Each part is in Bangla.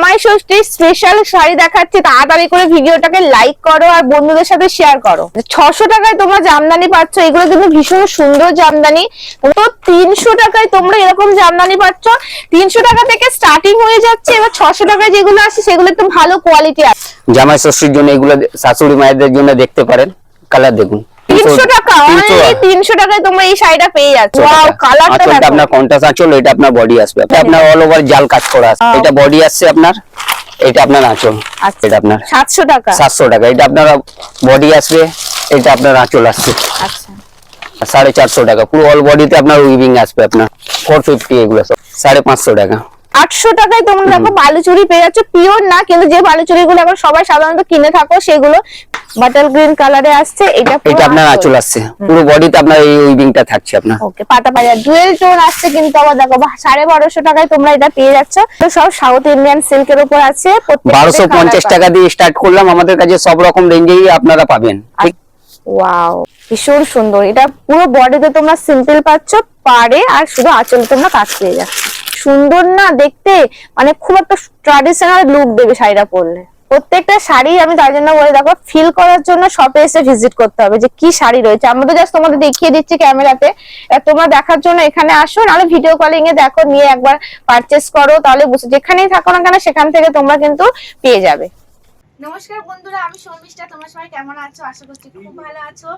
জামাই ষষ্ঠীর স্পেশাল শাড়ি দেখাচ্ছি, তাড়াতাড়ি করে ভিডিওটাকে লাইক করো আর বন্ধুদের সাথে শেয়ার করো। ছশো টাকায় তোমরা জামদানি পাচ্ছ, এগুলো কিন্তু ভীষণ সুন্দর জামদানি। তো তিনশো টাকায় তোমরা এরকম জামদানি পাচ্ছ। তিনশো টাকা থেকে স্টার্টিং হয়ে যাচ্ছে, এবার ছশো টাকায় যেগুলো আছে সেগুলো একটু ভালো কোয়ালিটি আছে জামাই ষষ্ঠীর জন্য এগুলো শাশুড়ি মায়েদের জন্য দেখতে পারেন কালার দেখুন। টাকা? অনলি টাকায় তোমরা এই শাড়িটা পেয়ে যাচ্ছ। ওয়াও কালারটা দেখো। আপনার কন্টাস আঁচল এটা আপনার বডি আসবে। এটা আপনার অল ওভার জাল কাজ করা আছে। এটা বডি আসছে আপনার এটা আপনার আঁচল। আচ্ছা। এটা আপনার সাতশো টাকা? সাতশো টাকা। এটা আপনার বডি আসবে এটা আপনার আঁচল আসছে। আচ্ছা। সাড়ে চারশো টাকা। পুরো অল বডিতে আপনার উইভিং আসবে আপনার। ফোর ফিফটি এগুলো সব। সাড়ে পাঁচশো টাকা। আটশো টাকায় তোমরা দেখো বালুচুরি পেয়ে যাচ্ছ। পিওর না কিন্তু যে বালুচুরি গুলো এখন সবাই সাধারণত কিনে থাকো সেগুলো বাটার গ্রিন কালারে আসছে। এটা এটা আপনার আঁচল আসছে। পুরো বডিতে আপনার এই উইভিংটা থাকছে আপনার। ওকে পাতা পাতা ডুয়েল টোন আসছে কিন্তু আবার দেখো বা- সাড়ে বারোশো টাকায় তোমরা এটা পেয়ে যাচ্ছ। তো সব সাউথ ইন্ডিয়ান সিল্কের উপর আছে। প্রত্যেকটাতে বারোশো colour পঞ্চাশ পাবে। টাকা দিয়ে স্টার্ট করলাম। আমাদের কাছে সব রকম রেঞ্জেই আপনারা পাবেন। ঠিক? ওয়াও ভীষণ সুন্দর। এটা পুরো বডিতে তোমরা সিম্পল পাচ্ছ পারে আর শুধু আঁচলে তোমরা কাজ পেয়ে যাচ্ছ। সুন্দর না দেখতে মানে খুব একটা ট্রাডিশনাল লুক দেবে শাড়িটা পরলে। প্রত্যেকটা শাড়ি আমি তার জন্য বলে, দেখো ফিল করার জন্য শপে এসে ভিজিট করতে হবে যে কি শাড়ি রয়েছে। আমরা তো জাস্ট তোমাদের দেখিয়ে দিচ্ছি ক্যামেরাতে তোমরা দেখার জন্য এখানে আসো, নাহলে ভিডিও কলিং এ দেখো, নিয়ে একবার পারচেস করো, তাহলে বুঝো যেখানেই থাকো না কেন, সেখান থেকে তোমরা কিন্তু পেয়ে যাবে। নমস্কার বন্ধুরা, আমি শর্মিষ্ঠা তোমরা সবাই কেমন আছো? আশা করছি খুব ভালো আছো।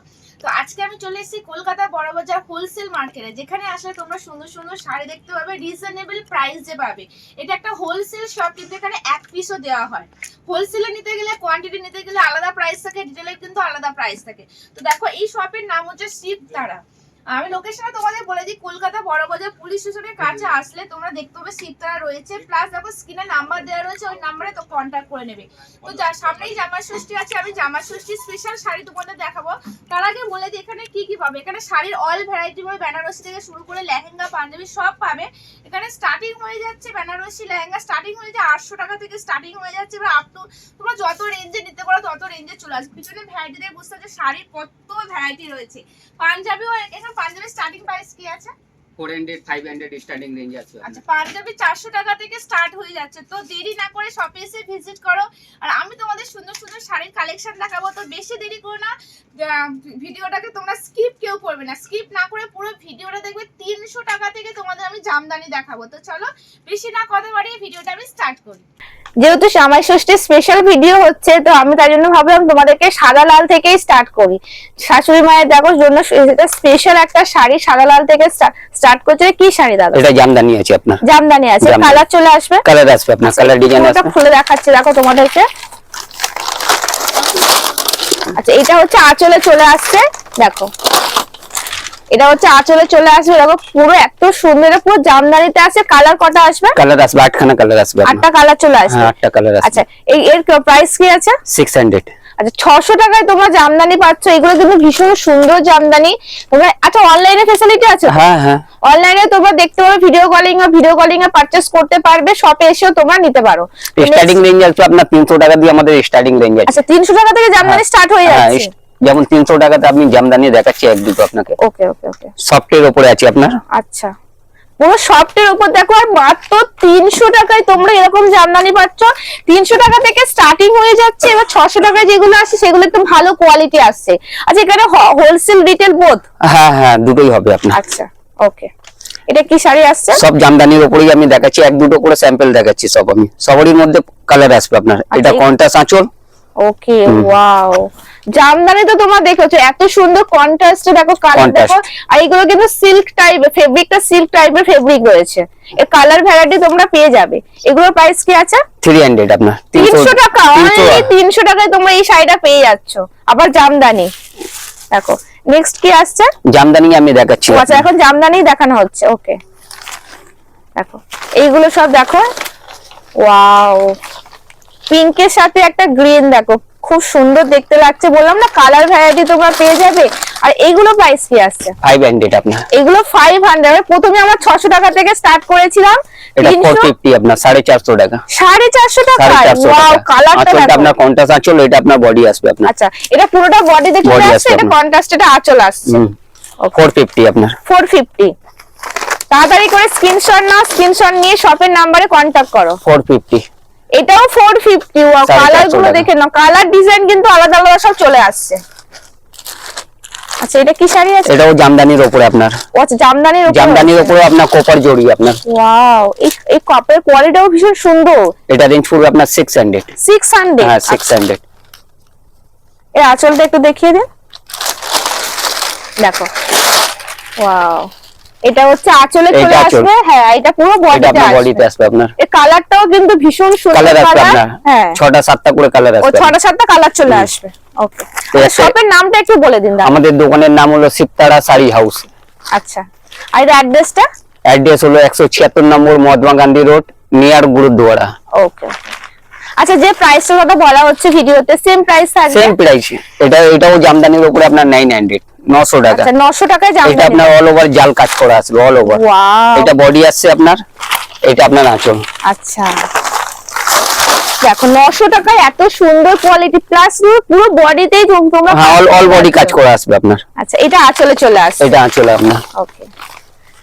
তো আজকে আমি চলে এসেছি কলকাতা বড়বাজার হোলসেল মার্কেটে যেখানে আসলে তোমরা সুন্দর সুন্দর শাড়ি দেখতে পাবে রিজনেবল প্রাইসে পাবে। এটা একটা হোলসেল শপ কিন্তু এখানে এক পিসও দেওয়া হয়। হোলসেলে নিতে গেলে কোয়ান্টিটি নিতে গেলে আলাদা প্রাইস থাকে ডিটেলে কিন্তু আলাদা প্রাইস থাকে। তো দেখো, এই শপের নাম হচ্ছে শিব তারা আমি লোকেশনে তোমাদের বলে দিই কলকাতা বড় বড়বাজার পুলিশ স্টেশনের কাছে আসলে তোমরা দেখতে পাবে শিবতারা রয়েছে। প্লাস দেখো স্ক্রিনে নাম্বার দেওয়া রয়েছে ওই নাম্বারে তো কন্ট্যাক্ট করে নেবে। তো যা সামনেই জামা ষষ্ঠী আছে আমি জামা ষষ্ঠী স্পেশাল শাড়ি তোমাদের দেখাবো। তার আগে বলে দিই এখানে কি কি পাবে? এখানে শাড়ির অল ভ্যারাইটি পাবে বেনারসি থেকে শুরু করে লেহেঙ্গা পাঞ্জাবি সব পাবে। এখানে স্টার্টিং হয়ে যাচ্ছে বেনারসি লেহেঙ্গা স্টার্টিং হয়ে যায় আটশো টাকা থেকে স্টার্টিং হয়ে যাচ্ছে এবার আপ টু তোমরা যত রেঞ্জে নিতে পারো তত রেঞ্জে চলে আসবে। পিছনে ভ্যারাইটি দিয়ে বুঝতে পারছ শাড়ির কত ভ্যারাইটি রয়েছে। পাঞ্জাবিও এখানে পাঞ্জাবি স্টার্টিং প্রাইস কি আছে? Four hundred five hundred starting range আছে আচ্ছা পাঞ্জাবি চারশো টাকা থেকে স্টার্ট হয়ে যাচ্ছে। তো দেরি না করে শপে এসে ভিজিট করো। আর আমি তোমাদের সুন্দর সুন্দর শাড়ির কালেকশন দেখাবো। তো বেশি দেরি করো না। ভিডিওটাকে তোমরা স্কিপ কেউ করবে না। স্কিপ না করে পুরো ভিডিওটা দেখবে তিনশো টাকা থেকে তোমাদের আমি জামদানি দেখাবো। তো চলো বেশি না কথা বাড়িয়ে ভিডিওটা আমি স্টার্ট করি। যেহেতু জামাই ষষ্ঠীর স্পেশাল ভিডিও হচ্ছে তো আমি তাই জন্য ভাবলাম তোমাদেরকে সাদা লাল থেকেই স্টার্ট করি। শাশুড়ি মায়ের দেখো জন্য এটা স্পেশাল একটা শাড়ি সাদা লাল থেকে স্টার্ট করছে। কি শাড়ি দাদা? এটা জামদানি আছে আপনার। জামদানি আছে। কালার চলে আসবে? কালার আসবে আপনার কালার ডিজাইন আসবে। খুলে দেখাচ্ছে দেখো তোমাদেরকে। আচ্ছা এটা হচ্ছে আঁচলে চলে আসছে দেখো। এটা হচ্ছে আঁচলে চলে আসবে। দেখো পুরো এত সুন্দর পুরো জামদানিতে আছে। কালার কটা আসবে? কালার আসবে আটখানা কালার আসবে আটটা কালার চলে আসবে। হ্যাঁ আটটা কালার আসবে। আচ্ছা এই এর প্রাইস কি আছে? সিক্স হান্ড্রেড আচ্ছা ছশো টাকায় তোমরা জামদানি পাচ্ছ। এগুলো কিন্তু ভীষণ সুন্দর জামদানি। তোমরা আচ্ছা অনলাইনে ফেসিলিটি আছে? হ্যাঁ হ্যাঁ। অনলাইনে তোমরা দেখতে পাবে ভিডিও কলিং বা ভিডিও কলিং এ পারচেস করতে পারবে। শপে এসেও তোমরা নিতে পারো। স্টার্টিং রেঞ্জ আসবে আপনার তিনশো টাকা দিয়ে আমাদের স্টার্টিং রেঞ্জ আছে। আচ্ছা তিনশো টাকা থেকে জামদানি স্টার্ট হয়ে হ্যাঁ যাচ্ছে। ইস- যেমন তিনশো টাকাতে আপনি জামদানি দেখাচ্ছি এক দুটো আপনাকে। ওকে ওকে ওকে। সফটের ওপরে আছে আপনার? আচ্ছা। পুরো সফটের উপর দেখো আর মাত্র তিনশো টাকায় তোমরা এরকম জামদানি পাচ্ছ। তিনশো টাকা থেকে স্টার্টিং হয়ে যাচ্ছে এবার ছশো টাকায় যেগুলো আসছে সেগুলো একটু ভালো কোয়ালিটি আসছে। আচ্ছা এখানে হোলসেল রিটেল বোধ হ্যাঁ হ্যাঁ দুটোই হবে আপনার। আচ্ছা ওকে। এটা কি শাড়ি আসছে? সব জামদানির উপরেই আমি দেখাচ্ছি এক দুটো করে স্যাম্পল দেখাচ্ছি সব আমি। সবারই মধ্যে কালার আসবে আপনার। এটা এই- কন্টাস আঁচল। ওকে ওয়াও জামদানি তো তোমরা দেখেছ এত সুন্দর কন্ট্রাস্টে দেখো কালার দেখো আর এগুলো কিন্তু সিল্ক টাইপের ফেব্রিকটা সিল্ক টাইপের ফেব্রিক রয়েছে। এর কালার ভ্যারাইটি তোমরা পেয়ে যাবে। এগুলোর প্রাইস কি আছে? থ্রি হান্ড্রেড আপনার তিনশো টাকা তিনশো অনলি তিনশো টাকায় তোমরা এই শাড়িটা পেয়ে যাচ্ছ। আবার জামদানি দেখো। নেক্সট কি আসছে? জামদানি আমি দেখাচ্ছি আচ্ছা এখন জামদানি দেখানো হচ্ছে ওকে দেখো এইগুলো সব দেখো। ওয়াও পিঙ্কের সাথে একটা গ্রিন দেখো খুব সুন্দর দেখতে লাগছে। বললাম না কালার ভ্যারাইটি তোমরা পেয়ে যাবে। আর এইগুলো প্রাইস কি আসছে? ফাইভ হান্ড্রেড আপনার। এগুলো ফাইভ হান্ড্রেড প্রথমে আমরা ছশো টাকা থেকে স্টার্ট করেছিলাম। এটা আপনার টাকা। ওয়াও কালারটা দেখো। আপনার আঁচল এটা আপনার বডি আসবে আপনার। আচ্ছা এটা পুরোটা আসছে এটা। কন্ট্রাস্ট এটা আঁচল আসছে? ফোর ফিফটি আপনার। ফোর ফিফটি তাড়াতাড়ি করে স্ক্রিনশট নাও স্ক্রিনশট নিয়ে শপের নাম্বারে কন্ট্যাক্ট করো। ফোর ফিফটি এটাও ফোর ফিফটি সাড়ে কালারগুলো। দেখে নাও। কালার ডিজাইন কিন্তু আলাদা আলাদা সব চলে আসছে। আচ্ছা এটা কি শাড়ি আছে? এটাও জামদানির উপরে আপনার। ও আচ্ছা জামদানির উপরে জামদানির। ওপরে আপনার কপার জড়ি আপনার। ওয়াও এই এই কাপের কোয়ালিটিও ভীষণ সুন্দর। এটা রেঞ্জ পড়বে আপনার সিক্স হান্ড্রেড সিক্স হান্ড্রেড হ্যাঁ সিক্স হান্ড্রেড এর আঁচলটা একটু দেখিয়ে দিন। দেখো। ওয়াও এটা হচ্ছে আঁচলে চলে আসবে হ্যাঁ এটা পুরো বডিতে আসবে। বডিতে আসবে আপনার। এর কালারটাও কিন্তু ভীষণ সুন্দর কালার হ্যাঁ। ছটা সাতটা করে কালার ও আসবে। ছটা সাতটা কালার চলে আসবে। ওকে শপের নামটা একটু বলে দিন দাদা। আমাদের দোকানের নাম হলো সিপ্তারা শাড়ি হাউস। আচ্ছা। আর এর অ্যাড্রেসটা অ্যাড্রেস হলো একশো ছিয়াত্তর নম্বর Mahatma Gandhi road near gurdwara. Okay আচ্ছা যে প্রাইসটা কথা বলা হচ্ছে ভিডিওতে সেম প্রাইস থাকবে? সেম প্রাইস এটা এটাও জামদানির উপরে আপনার নাইন হান্ড্রেড নশো টাকা। আচ্ছা 900 টাকায় এটা আপনার অল ওভার জাল কাজ করা আসবে অল ওভার ওয়াও এটা বডি আসছে আপনার এটা আপনার আঁচল। আচ্ছা। দেখো নশো টাকায় এত সুন্দর কোয়ালিটি প্লাস পুরো বডিতেই তোমরা অল অল বডি কাজ করা আসবে আপনার। আচ্ছা এটা আঁচলে চলে আসছে। এটা আঁচল আপনার। ওকে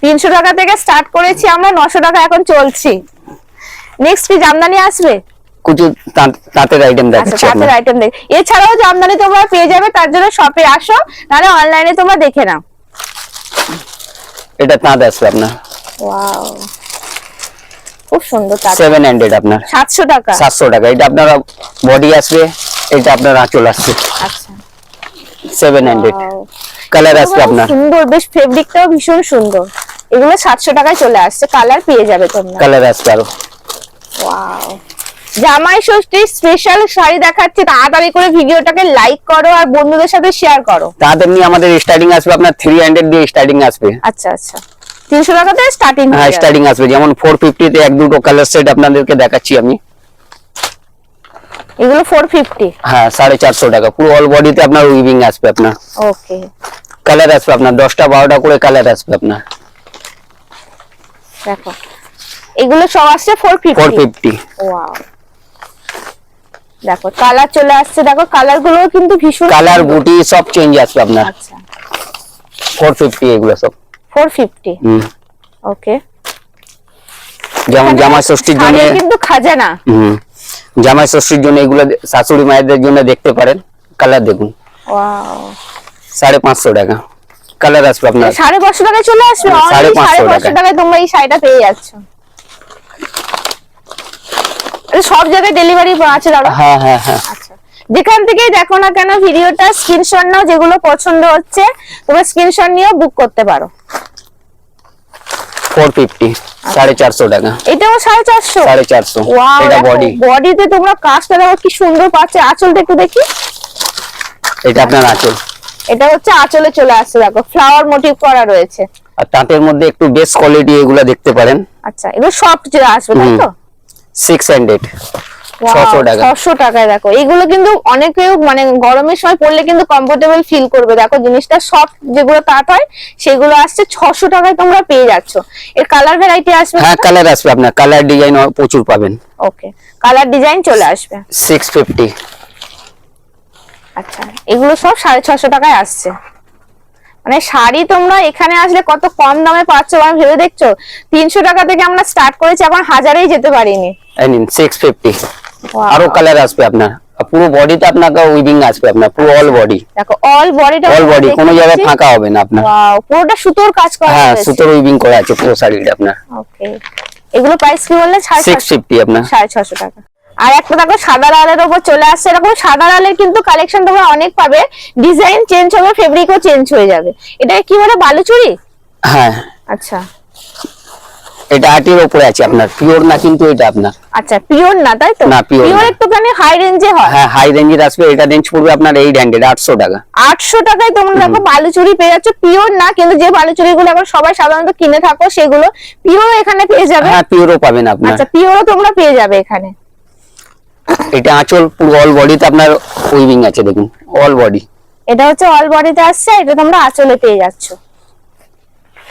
তিনশো টাকা থেকে স্টার্ট করেছি আমরা নশো টাকা এখন চলছি। নেক্সট কি জামদানি আসবে? কিছু তাঁত- তাঁতের আইটেম আচ্ছা দেখাচ্ছি তাঁতের আইটেম দেখ এছাড়াও জামদানি তোমরা পেয়ে যাবে তার জন্য শপে আসো নাহলে অনলাইনে তোমরা দেখে নাও। এটা তাঁত আসবে আপনার। ওয়াও খুব সুন্দর তাঁত। সেভেন হান্ড্রেড আপনার। সাতশো টাকা। সাতশো টাকা। এটা আপনার বডি আসবে এটা আপনার আঁচল আচ্ছা। Seven hundred. কালার আসবে আপনার। সুন্দর বেশ ফেব্রিকটাও ভীষণ সুন্দর। এগুলো সাতশো টাকায় চলে আসছে কালার পেয়ে যাবে তোমরা। কালার আসবে আরও। ওয়াও জামাই ষষ্ঠীর স্পেশাল শাড়ি দেখাচ্ছি তাড়াতাড়ি করে ভিডিওটাকে লাইক করো আর বন্ধুদের সাথে শেয়ার করো। তাদের নিয়ে আমাদের স্টার্টিং আসবে আপনার থ্রি হান্ড্রেড দিয়ে স্টার্টিং আসবে। আচ্ছা আচ্ছা। তিনশো টাকাতে স্টার্টিং হ্যাঁ স্টার্টিং আসবে যেমন ফোর ফিফটিতে এক দুটো কালার সেট আপনাদেরকে দেখাচ্ছি আমি। এগুলো ফোর ফিফটি হ্যাঁ সাড়ে চারশো টাকা পুরো অল বডিতে আপনার উইভিং আসবে আপনার। ওকে কালার আসবে আপনার দশটা বারোটা করে কালার আসবে আপনার। দেখো এগুলো সব আসছে four four fifty fifty wow দেখো কালার চলে আসছে দেখো কালারগুলো কিন্তু ভীষণ কালার। বুটি সব চেঞ্জ আসবে আপনার। আচ্ছা। ফোর ফিফটি এগুলো সব। ফোর ফিফটি হুম। ওকে যেমন জামাই ষষ্ঠীর জন্য কিন্তু খাজানা। হুম। জামাই ষষ্ঠীর জন্য এগুলো শাশুড়ি মায়েদের জন্য দেখতে পারেন। কালার দেখুন। ওয়াও সাড়ে পাঁচশো টাকা। কালার আসবে আপনার। সাড়ে পাঁচশো টাকায় চলে আসবে। হ্যাঁ, সাড়ে Only পাঁচশো সাড়ে পাঁচশো টাকায়। তোমরা এই শাড়িটা পেয়ে যাচ্ছ। সব জায়গায় ডেলিভারি আছে দাদা? হ্যাঁ হ্যাঁ হ্যাঁ। আচ্ছা। যেখান থেকেই দেখো না কেন ভিডিওটা স্ক্রিনশট নাও যেগুলো পছন্দ হচ্ছে তোমরা স্ক্রিনশট নিয়েও বুক করতে পারো। ফোর ফিফটি সাড়ে চারশো টাকা। এটাও এটা বডি বডিতে তোমরা কাজটা দেখো কি সুন্দর পাচ্ছে। আঁচলটা একটু দেখি। এটা আপনার আঁচল। এটা হচ্ছে আঁচলে চলে আসছে দেখো ফ্লাওয়ার মোটিভ করা রয়েছে। আর তাঁতের মধ্যে একটু বেস্ট কোয়ালিটি এগুলো দেখতে পারেন। আচ্ছা এগুলো সফট আসবে তাই তো? সিক্স হান্ড্রেড ছশো টাকা। ছশো টাকায় দেখো। এগুলো কিন্তু অনেকেও মানে গরমের সময় পরলে কিন্তু কমফোর্টেবল ফিল করবে। দেখো জিনিসটা সফট যেগুলো তাঁত হয় সেগুলো আসছে ছশো টাকায় তোমরা পেয়ে যাচ্ছ। এর কালার ভ্যারাইটি আসবে হ্যাঁ কালার আসবে আপনার। কালার ডিজাইন প্রচুর পাবেন। ওকে কালার ডিজাইন চলে আসবে। সিক্স ফিফটি আচ্ছা এগুলো সব সাড়ে ছশো টাকায় আসছে। মানে শাড়ি তোমরা এখানে আসলে কত কম দামে পাচ্ছ আমি ভেবে দেখছ? তিনশো টাকা থেকে আমরা স্টার্ট করেছি এখন হাজারেই যেতে পারিনি। নিন সিক্স ফিফটি আরও কালার আসবে আপনার। পুরো বডিতে আপনাকে উইভিং আসবে আপনার পুরো অল বডি দেখো অল বডিটা অল বডি কোনো জায়গায় ফাঁকা হবে না আপনার। পুরোটা সুতোর কাজ করা হ্যাঁ সুতোর উইভিং করা আছে পুরো শাড়িটা আপনার। ওকে এগুলো প্রাইস কি বললেন সাড়ে সিক্স ছশো ফিফটি আপনার। সাড়ে ছশো টাকা। আর একটা দেখো সাদা লালের ওপর চলে আসছে। এরকম সাদা লালের কিন্তু কালেকশন তোমরা অনেক পাবে। ডিজাইন চেঞ্জ হবে ফেব্রিকও চেঞ্জ হয়ে যাবে। এটা কি বলে? বালুচুরি? হ্যাঁ। আচ্ছা। এটা আটির উপরে আছে আপনার পিওর না কিন্তু এটা আপনার। আচ্ছা পিওর না তাই তো? না, পিওর না। একটুখানি হাই রেঞ্জে হয়? হ্যাঁ হাই রেঞ্জের আসবে এটা রেঞ্জ পড়বে আপনার এইট হান্ড্রেড আটশো টাকা। আটশো টাকায় তোমরা দেখো বালুচুরি পেয়ে যাচ্ছ। পিওর না কিন্তু যে বালুচুরি গুলো এখন সবাই সাধারণত কিনে থাকো সেগুলো পিওর এখানে পেয়ে যাবে। হ্যাঁ পিওরও পাবেন আপনার। আচ্ছা পিওরও তোমরা পেয়ে যাবে এখানে। এটা আঁচল পুরো অল বডিতে আপনার উইভিং আছে দেখুন অল বডি এটা হচ্ছে অল বডিতে আসছে এটা তোমরা আঁচলে পেয়ে যাচ্ছ।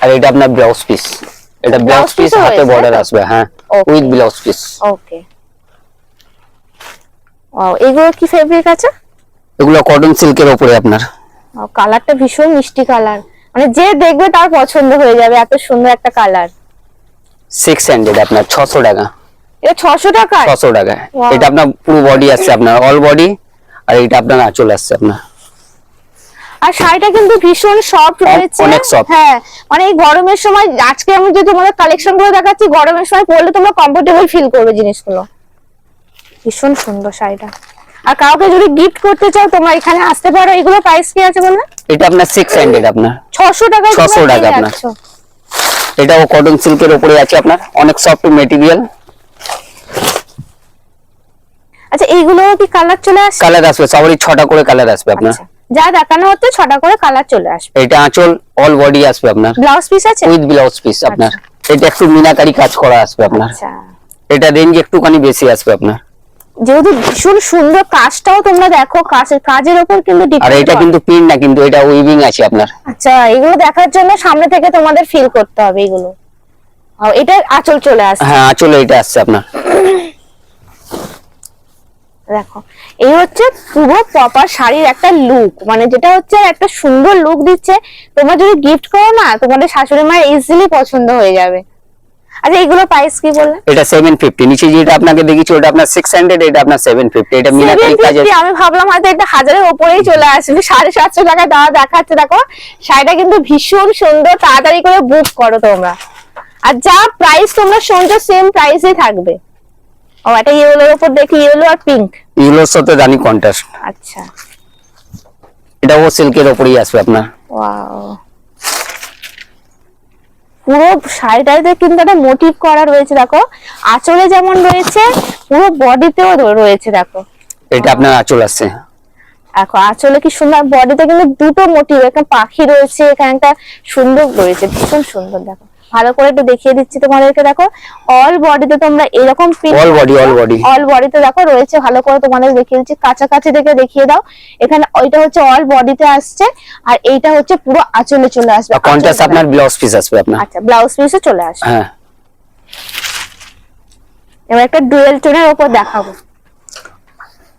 আর এটা আপনার ব্লাউজ পিস এটা ব্লাউজ পিস হাতে বর্ডার আসবে হ্যাঁ উইথ ব্লাউজ পিস ওকে ও এগুলো কি ফেব্রিক আছে? এগুলো কটন সিল্কের উপরে আপনার। কালারটা ভীষণ মিষ্টি কালার মানে যে দেখবে তার পছন্দ হয়ে যাবে এত সুন্দর একটা কালার সিক্স হান্ড্রেড আপনার ছশো টাকা। এটা ছশো টাকা ছশো টাকা এটা আপনার পুরো বডি আসছে আপনার অল বডি আর এটা আপনার আঁচল আসছে আপনার। আর শাড়িটা কিন্তু ভীষণ সফট রয়েছে। হ্যাঁ মানে এই গরমের সময় আজকে আমি যে তোমাদের কালেকশন করে দেখাচ্ছি গরমের সময় পরলে তোমরা কমফোর্টেবল ফিল করবে জিনিসগুলো। ভীষণ সুন্দর শাড়িটা। আর কাউকে যদি গিফট করতে চাও তোমরা এখানে আসতে পারো। এগুলো প্রাইস কি আছে বললে এটা আপনার সিক্স হান্ড্রেড আপনার। ছশো টাকায় 600 তোমরা টাকা আপনার। এটাও কটন সিল্কের উপরে আছে আপনার। অনেক সফট মেটেরিয়াল আচ্ছা এইগুলো কি কালার চলে আসছে? কালার আসবে সবারই ছটা করে কালার আসবে আপনার। আচ্ছা। যা দেখানো হচ্ছে ছটা করে কালার চলে আসবে। এটা আঁচল অল বডি আসবে আপনার। ব্লাউজ পিস আছে? উইথ ব্লাউজ পিস আপনার। এটা একটু মিনাকারি কাজ করা আসবে আপনার। আচ্ছা। এটা রেঞ্জ একটুখানি বেশি আসবে আপনার। যেহেতু ভীষণ সুন্দর কাজটাও তোমরা দেখো কাজের কাজের উপর কিন্তু আর এটা কিন্তু পিন না কিন্তু এটা উইভিং আছে আপনার। আচ্ছা এগুলো দেখার জন্য সামনে থেকে তোমাদের ফিল করতে হবে এগুলো। আর এটা আঁচল চলে আসছে। হ্যাঁ আঁচলে এটা আসছে আপনার। দেখো এই হচ্ছে পুরো প্রপার শাড়ির একটা লুক মানে যেটা হচ্ছে একটা সুন্দর লুক দিচ্ছে। তোমরা যদি গিফট করো না তোমাদের শাশুড়ি মায়ের ইজিলি পছন্দ হয়ে যাবে। আচ্ছা এগুলো প্রাইস কি বললে? এটা সেভেন ফিফটি নিচে যেটা আপনাকে ওটা আপনার সিক্স হান্ড্রেড এটা আপনার এটা মিনাকারি কাজের আমি ভাবলাম হয়তো একটা হাজারের উপরেই চলে আসবে সাড়ে সাতশো টাকা দাওয়া দেখাচ্ছে। দেখো শাড়িটা কিন্তু ভীষণ সুন্দর তাড়াতাড়ি করে বুক করো তোমরা। আর যা প্রাইস তোমরা শুনছো সেম প্রাইসই থাকবে। ও এটা ইয়েলোর উপর দেখি ইয়েলো আর পিঙ্ক ইউলোর সাথে রানি কন্ট্রাস্ট আচ্ছা। এটাও সিল্কের উপরেই আসবে আপনার। ওয়াও পুরো শাড়িটাতে কিন্তু একটা মোটিভ করা রয়েছে দেখো। আঁচলে যেমন রয়েছে পুরো বডিতেও রয়েছে দেখো। এটা আপনার আঁচল আছে। দেখো আঁচলে কি সুন্দর বডিতে কিন্তু দুটো মোটিভ একটা পাখি রয়েছে এখানে একটা সুন্দর রয়েছে ভীষণ সুন্দর দেখো। ভালো করে একটু দেখিয়ে দিচ্ছি তোমাদেরকে দেখো অল বডিতে তোমরা এরকম All body, all body। All বডিতে দেখো রয়েছে ভালো করে তোমাদের দেখিয়ে দিচ্ছি কাছাকাছি দেখে দেখিয়ে দাও। এখানে ওইটা হচ্ছে অল বডিতে আসছে আর এইটা হচ্ছে পুরো আঁচলে চলে আসবে কন্ট্রাস্ট আপনার ব্লাউজ পিস আসবে আপনার। আচ্ছা ব্লাউজ পিসে চলে আসবে। হ্যাঁ। এবার একটা ডুয়েল টোনের উপর দেখাবো।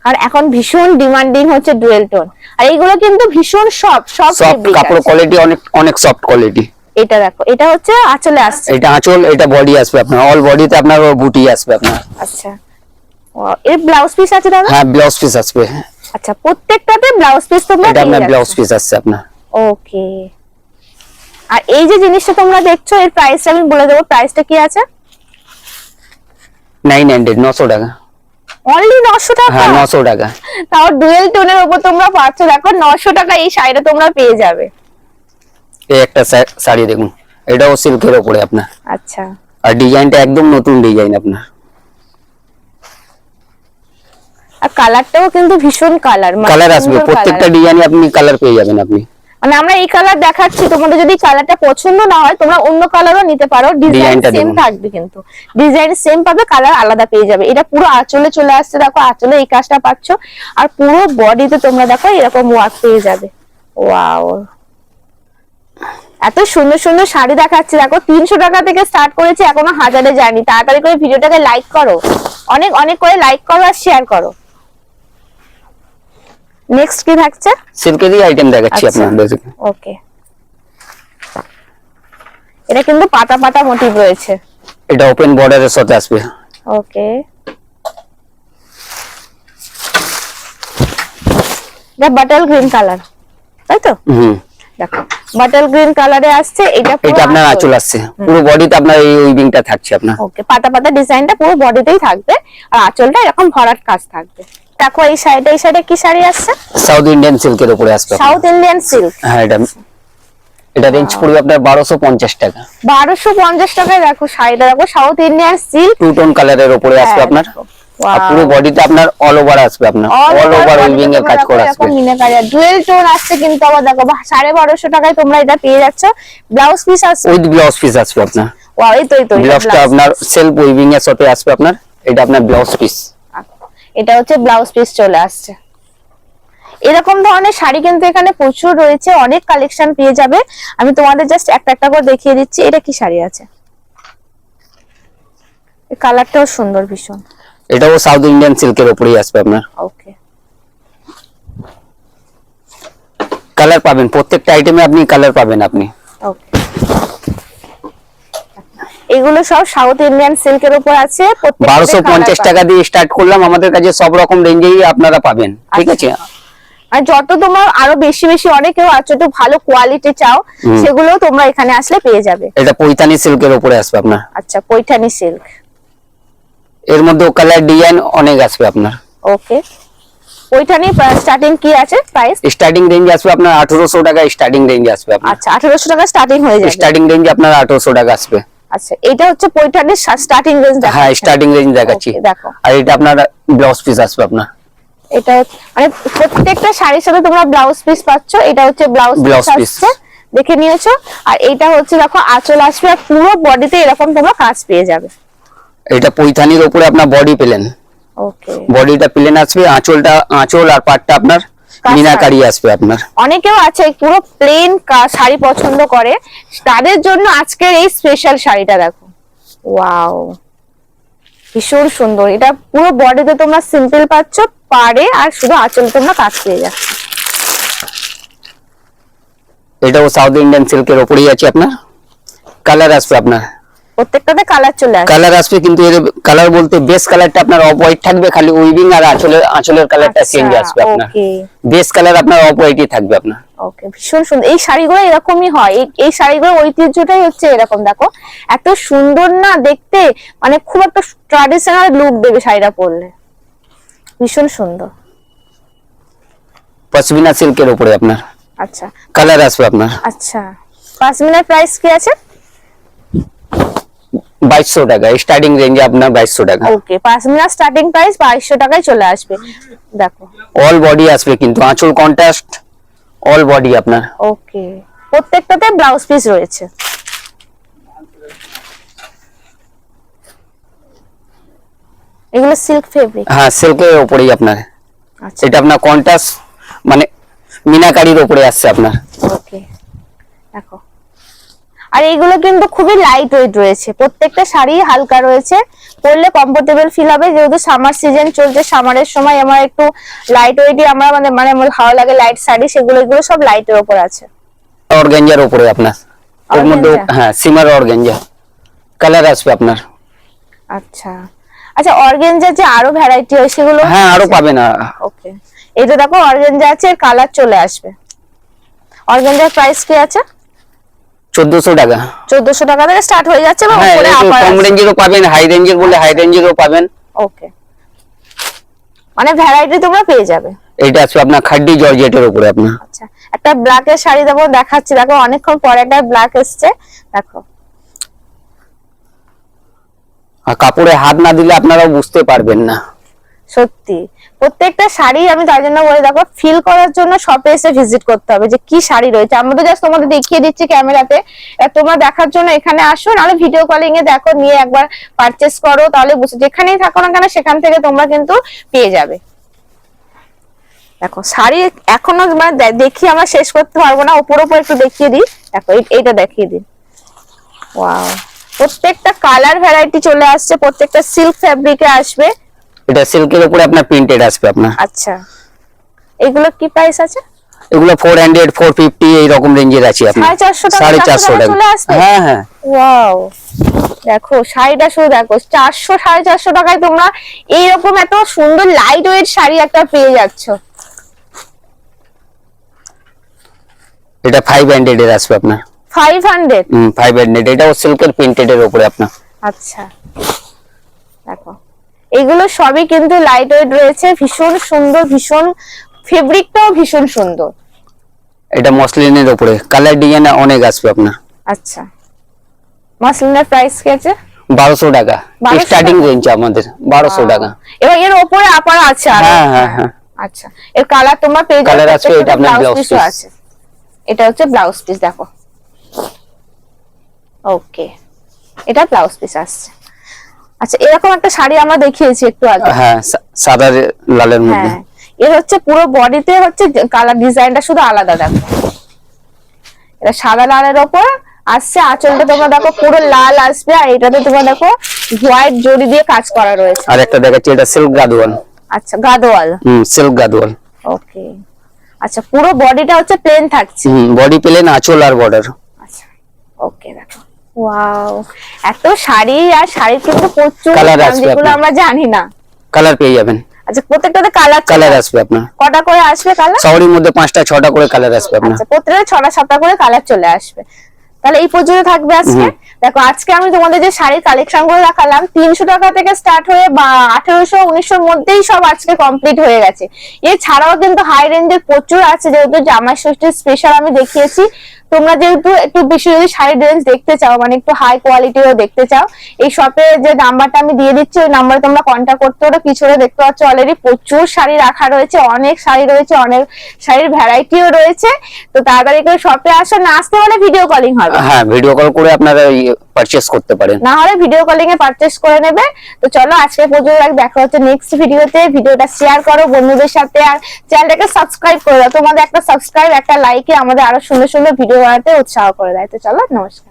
আর এখন ভীষণ ডিমান্ডিং হচ্ছে ডুয়েল টোন আর এইগুলো কিন্তু ভীষণ সফট সফট কাপড় কোয়ালিটি অনেক অনেক সফট কোয়ালিটি এটা দেখো এটা হচ্ছে আঁচলে আসছে। এটা আঁচল এটা বডি আসবে আপনার অল বডিতে আপনার বুটি আসবে আপনার। আচ্ছা। এর ব্লাউজ পিস আছে দাদা? হ্যাঁ ব্লাউজ পিস আসবে আচ্ছা প্রত্যেকটাতে ব্লাউজ পিস তোমরা এটা আপনার ব্লাউজ পিস আসছে আপনার। ওকে আর এই যে জিনিসটা তোমরা দেখছ এর প্রাইসটা আমি বলে দেবো। প্রাইসটা কি আছে? নাইন হান্ড্রেড নশো টাকা। অনলি নশো টাকা? হ্যাঁ নশো টাকা। তাও ডুয়েল টোনের উপর তোমরা পাচ্ছ। দেখো নশো টাকা এই শাড়িটা তোমরা পেয়ে যাবে। এই একটা শাড়ি দেখুন। এটাও সিল্কের ওপরে আপনার। আচ্ছা। আর ডিজাইনটা একদম নতুন ডিজাইন আপনার। আর কালারটাও কিন্তু ভীষণ কালার কালার আসবে। প্রত্যেকটা ডিজাইনে আপনি কালার পেয়ে যাবেন আপনি। মানে আমরা এই কালার দেখাচ্ছি তোমাদের যদি কালারটা পছন্দ না হয় তোমরা অন্য কালারও নিতে পারো। ডিজাইন ডিজাইনটা সেম থাকবে কিন্তু। ডিজাইন সেম পাবে কালার আলাদা পেয়ে যাবে। এটা পুরো আঁচলে চলে আসছে দেখো আঁচলে এই কাজটা পাচ্ছ। আর পুরো বডিতে তোমরা দেখো এরকম ওয়ার্ক পেয়ে যাবে। ওয়াও এত সুন্দর সুন্দর শাড়ি দেখাচ্ছে দেখো তিনশো টাকা থেকে স্টার্ট করেছে এখনও হাজারে যায়নি। তাড়াতাড়ি করে ভিডিওটাকে লাইক করো। অনেক অনেক করে লাইক করো আর শেয়ার করো। নেক্সট কি থাকছে? সিল্কেরই আইটেম দেখাচ্ছি আচ্ছা। basically। ওকে এটা কিন্তু পাতা পাতা মোটিভ রয়েছে। এটা ওপেন বর্ডারের সাথে আসবে। ওকে এটা বাটাল গ্রিন কালার তাই তো? হুম। দেখো। বাটাল গ্রিন কালারে আসছে এটা এটা আপনার আঁচল আসছে। পুরো বডিতে আপনার এই উইভিংটা থাকছে আপনার। ওকে পাতা পাতা ডিজাইনটা পুরো বডিতেই থাকবে আর আঁচলটা এরকম ভরাট কাজ থাকবে। দেখো এই সাইডে এই সাইডে কি শাড়ি আসছে? সাউথ ইন্ডিয়ান সিল্কের উপরে আসবে। সাউথ ইন্ডিয়ান সিল্ক হ্যাঁ এটা এটা রেঞ্জ পড়বে আপনার বারোশো পঞ্চাশ টাকা। বারোশো পঞ্চাশ টাকায় দেখো শাড়িটা দেখো south Indian silk two tone কালারের উপরে আসবে আপনার। আর পুরো বডিটা আপনার অল ওভার আসবে আপনার অল ওভার উইভিং এর কাজ করা আসবে। ডুয়েল টোন আসছে কিন্তু আবার দেখো বা- সাড়ে বারোশো টাকায় তোমরা এটা পেয়ে যাচ্ছ। ব্লাউজ পিস আসছে। উইথ ব্লাউজ পিস আসবে আপনার। Wow, এই তো এই তো ব্লাউজটা আপনার সেলফ উইভিং এর সাথে আসবে আপনার এটা আপনার ব্লাউজ পিস এটা হচ্ছে ব্লাউজ পিস চলে আসছে। এরকম ধরনের শাড়ি কিন্তু এখানে প্রচুর রয়েছে অনেক কালেকশন পেয়ে যাবে। আমি তোমাদের জাস্ট একটা একটা করে দেখিয়ে দিচ্ছি এটা কি শাড়ি আছে? এই কালারটাও সুন্দর ভীষণ। এটাও সাউথ ইন্ডিয়ান সিল্কের উপরেই আসবে আপনার। ওকে কালার পাবেন প্রত্যেকটা আইটেমে আপনি কালার পাবেন আপনি। ওকে এগুলো সব সাউথ ইন্ডিয়ান সিল্কের উপর আছে প্রত্যেকটাতে বারোশো colour পঞ্চাশ পাবে। টাকা দিয়ে স্টার্ট করলাম আমাদের কাছে সব রকম রেঞ্জেই আপনারা পাবেন ঠিক আছে? আর যত তোমার আরও বেশি বেশি অনেকেও আছে একটু ভালো কোয়ালিটি চাও। সেগুলো তোমরা এখানে আসলে পেয়ে যাবে। এটা পৈতানি সিল্কের উপরে আসবে আপনার। আচ্ছা পৈঠানি সিল্ক এর মধ্যে কালার ডিজাইন অনেক আসবে আপনার। ওকে। পৈঠানি স্টার্টিং কি আছে প্রাইস স্টার্টিং রেঞ্জ আসবে আপনার আঠারোশো টাকা স্টার্টিং রেঞ্জ আসবে আপনার। আচ্ছা আঠারোশো টাকা স্টার্টিং হয়ে যাবে। স্টার্টিং রেঞ্জ আপনার আঠারোশো টাকা আসবে। আচ্ছা এটা হচ্ছে পৈঠানির স্টার্টিং রেঞ্জ দেখা হ্যাঁ স্টার্টিং রেঞ্জ দেখাচ্ছি। দেখো। আর এটা আপনার ব্লাউজ পিস আসবে আপনার। এটা মানে প্রত্যেকটা শাড়ির সাথে তোমরা ব্লাউজ পিস পাচ্ছ এটা হচ্ছে ব্লাউজ পিস দেখে নিয়েছো। আর এটা হচ্ছে দেখো আঁচল আসবে আর পুরো বডিতে এরকম তোমরা কাজ পেয়ে যাবে। এটা পৈথানির উপরে আপনার বডি পেলেন। ওকে বডিটা প্লেন আসবে আঁচলটা আঁচল আর পাটটা আপনার মিনাকারি আসবে আপনার। অনেকেও আছে পুরো প্লেন শাড়ি পছন্দ করে। তাদের জন্য আজকের এই স্পেশাল শাড়িটা দেখো। ওয়াও ভীষণ সুন্দর। এটা পুরো বডিতে তোমরা সিম্পল পাচ্ছ পাড়ে আর শুধু আঁচল তোমরা কাজ পেয়ে যাচ্ছ। এটাও সাউথ ইন্ডিয়ান সিল্কের উপরেই আছে আপনার। কালার আসবে আপনার। প্রত্যেকটাতে কালার চলে আসে। কালার আসবে কিন্তু এর কালার বলতে বেস কালারটা আপনার অফ হোয়াইট থাকবে খালি উইভিং আর আঁচলের আঁচলের কালারটা চেঞ্জ আসবে আপনার। বেস কালার আপনার অফ হোয়াইটই থাকবে আপনার। ওকে ভীষণ সুন্দর। এই শাড়িগুলো এরকমই হয়। এই- শাড়িগুলোর ঐতিহ্যটাই হচ্ছে এরকম দেখো। এত সুন্দর না দেখতে মানে খুব একটা ট্রাডিশনাল লুক দেবে শাড়িটা পরলে। ভীষণ সুন্দর। পশমিনা সিল্কের উপরে আপনার। আচ্ছা। কালার আসবে আপনার। আচ্ছা। পাসমিনের প্রাইস কি আছে? বাইশশো টাকা স্টার্টিং রেঞ্জে আপনার বাইশশো টাকা। ওকে পাসমিনার স্টার্টিং প্রাইস বাইশশো টাকায় চলে আসবে। দেখো। অল বডি আসবে কিন্তু আঁচল কন্ট্রাস্ট অল বডি আপনার। ওকে প্রত্যেকটাতে ব্লাউজ পিস রয়েছে। এগুলো সিল্ক ফেব্রিক হ্যাঁ সিল্কের উপরেই আপনার। আচ্ছা। এটা আপনার কন্ট্রাস্ট মানে মিনাকারির উপরে আসছে আপনার। ওকে দেখো। আর এইগুলো কিন্তু খুবই লাইট ওয়েট রয়েছে। প্রত্যেকটা শাড়ি হালকা রয়েছে। পরলে কমফোর্টেবল ফিল হবে। যেহেতু সামার সিজন চলছে সামারের সময় আমার একটু লাইট ওয়েটই আমরা মানে মানে আমার ভালো লাগে লাইট শাড়ি। সেগুলো এগুলো সব লাইটের উপর আছে। অর্গেঞ্জার উপরে আপনার। এর মধ্যে হ্যাঁ সিমার অর্গেঞ্জা। কালার আসবে আপনার। আচ্ছা। আচ্ছা অর্গেঞ্জার যে আরও ভ্যারাইটি হয় সেগুলো? হ্যাঁ আরও পাবেন ওকে এটা দেখো অর্গেঞ্জা আছে কালার চলে আসবে। অর্গেঞ্জার প্রাইস কি আছে? চোদ্দশো টাকা। চোদ্দশো টাকা থেকে স্টার্ট হয়ে যাচ্ছে বা হ্যাঁ উপরে আপার কম রেঞ্জেরও পাবেন হাই রেঞ্জের বলে হাই রেঞ্জেরও পাবেন। ওকে মানে ভ্যারাইটি তোমরা পেয়ে যাবে। এটা আসবে আপনার খাড্ডি জর্জেটের উপরে আপনার। আচ্ছা একটা ব্ল্যাক এর শাড়ি দেখো দেখাচ্ছি। দেখো অনেকক্ষণ পরে একটা ব্ল্যাক এসছে। দেখো। আর কাপড়ে হাত না দিলে আপনারাও বুঝতে পারবেন না। সত্যি। প্রত্যেকটা শাড়ি আমি তার জন্য বলে, দেখো ফিল করার জন্য শপে এসে ভিজিট করতে হবে যে কি শাড়ি রয়েছে। আমরা তো জাস্ট তোমাদের দেখিয়ে দিচ্ছি ক্যামেরাতে তোমরা দেখার জন্য এখানে আসো, নাহলে ভিডিও কলিং এ দেখো, নিয়ে একবার পারচেস করো, তাহলে যেখানেই থাকো না কেন, সেখান থেকে তোমরা কিন্তু পেয়ে যাবে। দেখো, শাড়ি এখনও মানে দে- দেখিয়ে আমরা শেষ করতে পারব না উপর উপর একটু দেখিয়ে দিই। দেখো এইটা দেখিয়ে দিই। ওয়াও প্রত্যেকটা কালার ভ্যারাইটি চলে আসছে, প্রত্যেকটা সিল্ক ফ্যাব্রিকে আসবে। এটা সিল্কের উপরে আপনার প্রিন্টেড আসবে আপনার। আচ্ছা। এগুলো কি প্রাইস আছে? এগুলো ফোর হান্ড্রেড ফোর ফিফটি এইরকম রেঞ্জের আছে সাড়ে চারশো টাকা, টাকা টাকা। চলে আসবে? হ্যাঁ হ্যাঁ। ওয়াও দেখো শাড়িটা শুধু দেখো চারশো সাড়ে চারশো টাকায় তোমরা এইরকম এত সুন্দর লাইট ওয়েট শাড়ি একটা পেয়ে যাচ্ছ। এটা ফাইভ হান্ড্রেড এর আসবে আপনার। ফাইভ হান্ড্রেড ফাইভ হান্ড্রেড এটাও সিল্কের প্রিন্টেড এর উপরে আপনার। আচ্ছা। এগুলো সবই কিন্তু লাইট ওয়েট রয়েছে ভীষণ সুন্দর ভীষণ ফেব্রিকটাও ভীষণ সুন্দর। এটা মসলিনের উপরে কালার ডিজাইন অনেক আসবে আপনার। আচ্ছা। মাসলিনের প্রাইস কি আছে? বারোশো টাকা। 1200 স্টার্টিং রেঞ্জ আমাদের বারোশো টাকা। এবার এর ওপরে আপার আছে আর হ্যাঁ হ্যাঁ হ্যাঁ। আচ্ছা। এর কালার তোমরা যাবে Colour আছে, এটা আপনার ও piece। আছে। এটা হচ্ছে ব্লাউজ পিস দেখো। ওকে এটা ব্লাউজ পিস আসছে। আচ্ছা এরকম একটা শাড়ি আমরা দেখিয়েছি একটু আগে। হ্যাঁ সাদা লালের মধ্যে। হ্যাঁ এর হচ্ছে পুরো বডিতে হচ্ছে কালার ডিজাইনটা শুধু আলাদা দেখো। এটা সাদা লালের ওপর আসছে আঁচলটা তোমরা দেখো পুরো লাল আসবে আর এটাতে তোমরা দেখো হোয়াইট জড়ি দিয়ে কাজ করা রয়েছে। আর একটা দেখাচ্ছি এটা সিল্ক গাদোয়াল আচ্ছা গাদোয়াল হুম সিল্ক গাদোয়াল ওকে। আচ্ছা পুরো বডিটা হচ্ছে প্লেন থাকছে। হুম বডি প্লেন আঁচল আর বর্ডার আচ্ছা ওকে দেখো। ওয়াও এত শাড়ি আর শাড়ির কিন্তু প্রচুর দাম, আসবে যেগুলো আমরা জানি না। কালার পেয়ে যাবেন। আচ্ছা প্রত্যেকটাতে কালার কালার আসবে আপনার। কটা করে আসবে কালার শহরের মধ্যে পাঁচটা ছটা করে কালার আসবে আপনার। আচ্ছা প্রত্যেকটা ছটা সাতটা করে কালার চলে আসবে। তাহলে এই পর্যন্ত থাকবে আজকে। দেখো আজকে আমি তোমাদের যে শাড়ির কালেকশনগুলো দেখালাম তিনশো টাকা থেকে স্টার্ট হয়ে বা আঠেরোশো উনিশশোর মধ্যেই সব আজকে কমপ্লিট হয়ে গেছে। এছাড়াও কিন্তু হাই রেঞ্জের প্রচুর আছে যেহেতু জামাই ষষ্ঠীর স্পেশাল আমি দেখিয়েছি। তোমরা যেহেতু একটু বেশি যদি শাড়ির রেঞ্জ দেখতে চাও মানে একটু হাই কোয়ালিটিরও দেখতে চাও, এই শপে যে নাম্বারটা আমি দিয়ে দিচ্ছি, ওই নাম্বারে তোমরা কন্ট্যাক্ট করতে পারো। পিছনে দেখতে পাচ্ছ অলরেডি প্রচুর শাড়ি রাখা রয়েছে, অনেক শাড়ি রয়েছে, অনেক শাড়ির ভ্যারাইটিও রয়েছে। তো তাড়াতাড়ি করে শপে আসো। না আসতে হলে ভিডিও কলিং হবে। হ্যাঁ ভিডিও কল করে আপনারা পারচেস করতে পারেন। না হলে ভিডিও কলিং এ পারচেস করে নেবে। তো চলো, আজকে পর্যন্ত দেখা হচ্ছে নেক্সট ভিডিওতে ভিডিওটা শেয়ার করো বন্ধুদের সাথে আর চ্যানেলটাকে সাবস্ক্রাইব করে দাও। তোমাদের একটা সাবস্ক্রাইব একটা লাইকে আমাদের আরও সুন্দর সুন্দর ভিডিও বানাতে উৎসাহ করে দেয়। তো চলো, নমস্কার।